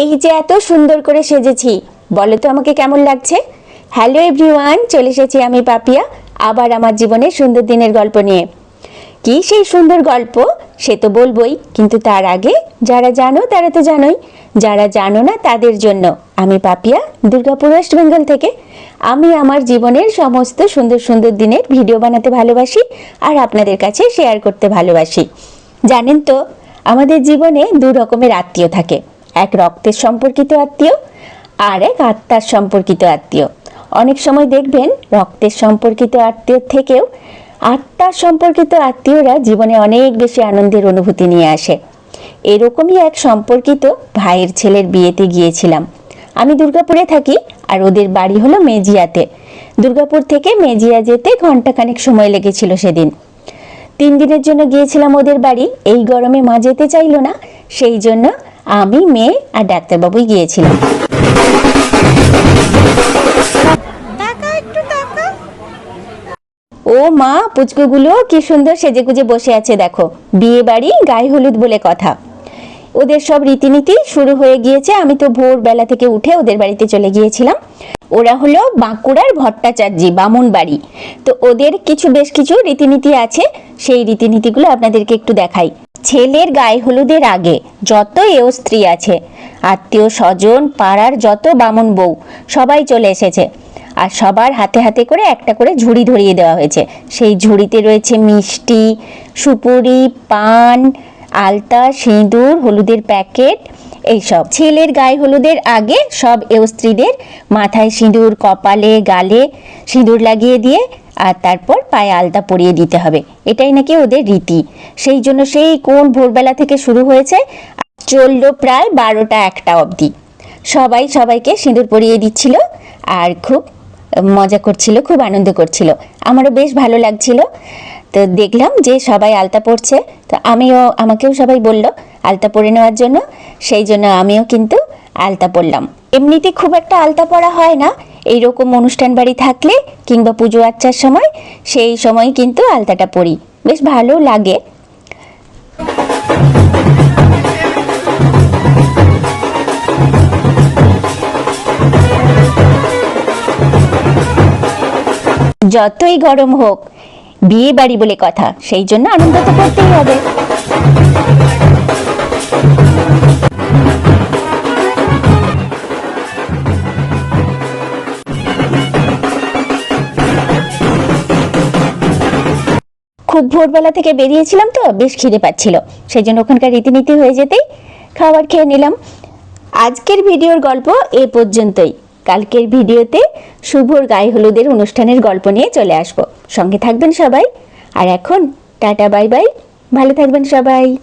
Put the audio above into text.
এই যে এত সুন্দর করে সেজেছি, বলো তো আমাকে কেমন লাগছে? হ্যালো এভরিওয়ান চলে এসেছি আমি পাপিয়া, আবার আমার জীবনের সুন্দর দিনের গল্প নিয়ে। কি সেই সুন্দর গল্প? সে তো বলবোই, কিন্তু তার আগে যারা জানো তারা তো জানোই। যারা জানো না তাদের জন্য। আমি পাপিয়া, দুর্গাপুর ওয়েস্ট বেঙ্গল থেকে। আমি আমার জীবনের সমস্ত সুন্দর সুন্দর দিনের ভিডিও বানাতে ভালোবাসি আর আপনাদের কাছে শেয়ার করতে ভালোবাসি। জানেন তো, আমাদের জীবনে দু রকমের আত্মীয় থাকে। এক রক্তের সম্পর্কিত আত্মীয় আর এক আত্মার সম্পর্কিত আত্মীয়। অনেক সময় দেখবেন রক্তের সম্পর্কিত আত্মীয় থেকেও আত্মার সম্পর্কিত আত্মীয়রা জীবনে অনেক বেশি আনন্দের অনুভূতি নিয়ে আসে। এরকমই এক সম্পর্কিত ভাইয়ের ছেলের বিয়েতে গিয়েছিলাম। আমি দুর্গাপুরে থাকি আর ওদের বাড়ি হলো মেজিয়াতে। দুর্গাপুর থেকে মেজিয়া যেতে ঘন্টাখানেক সময় লেগেছিল সেদিন। তিন দিনের জন্য গিয়েছিলাম ওদের বাড়ি। এই গরমে মা যেতে চাইলো না, সেই জন্য আমি মেয়ে আর ডাক্তারবাবুই গিয়েছিলাম। ও মা পুচকুগুলো কি সুন্দর সেজে গুজে বসে আছে দেখো। বিয়ে বাড়ি গায়ে হলুদ বলে কথা। ওদের সব রীতিনীতি শুরু হয়ে গিয়েছে। আমি তো ভোরবেলা থেকে উঠে ওদের বাড়িতে চলে গিয়েছিলাম। ওরা হলো বাঁকুড়ার ভট্টাচার্যি বামুন বাড়ি তো ওদের কিছু বেশ কিছু রীতিনীতি আছে। সেই রীতিনীতিগুলো আপনাদেরকে একটু দেখাই। ছেলের গায়ে হলুদের আগে যত এও স্ত্রী আছে। আত্মীয় স্বজন, পাড়ার যত বামন বউ, সবাই চলে এসেছে। আর সবার হাতে হাতে করে একটা করে ঝুড়ি ধরিয়ে দেওয়া হয়েছে। সেই ঝুড়িতে রয়েছে মিষ্টি, সুপুরি, পান, আলতা, সিঁদুর, হলুদের প্যাকেট এইসব। ছেলের গায়ে হলুদের আগে সব এও স্ত্রীদের মাথায় সিঁদুর, কপালে, গালে সিঁদুর লাগিয়ে দিয়ে আর তারপর পায়ে আলতা পরিয়ে দিতে হবে। এটাই নাকি ওদের রীতি। সেই জন্য সেই কোন ভোরবেলা থেকে শুরু হয়েছে চলল প্রায় বারোটা একটা অবধি। সবাই সবাইকে সিঁদুর পরিয়ে দিচ্ছিল আর খুব মজা করছিল, খুব আনন্দ করছিল। আমারও বেশ ভালো লাগছিল। তো দেখলাম যে সবাই আলতা পড়ছে তো আমিও, আমাকেও সবাই বলল আলতা পরে নেওয়ার জন্য। সেই জন্য আমিও কিন্তু আলতা পরলাম। এমনিতে খুব একটা আলতা পরা হয় না। এইরকম অনুষ্ঠান বাড়ি থাকলে কিংবা পুজো আচ্চার সময় সেই সময় কিন্তু আলতাটা পরি। বেশ ভালো লাগে। যতই গরম হোক, বিয়ে বাড়ি বলে কথা, সেই জন্য আনন্দ তো করতেই হবে। খুব ভোরবেলা থেকে বেরিয়েছিলাম তো, বেশ খিদে পাচ্ছিল। সেই জন্য ওখানকার রীতিনীতি হয়ে যেতেই খাবার খেয়ে নিলাম। আজকের ভিডিওর গল্প এ পর্যন্তই। কালকের ভিডিওতে শুভর গায়ে হলুদের অনুষ্ঠানের গল্প নিয়ে চলে আসব। সঙ্গে থাকবেন সবাই। আর এখন টাটা, বাই বাই। ভালো থাকবেন সবাই।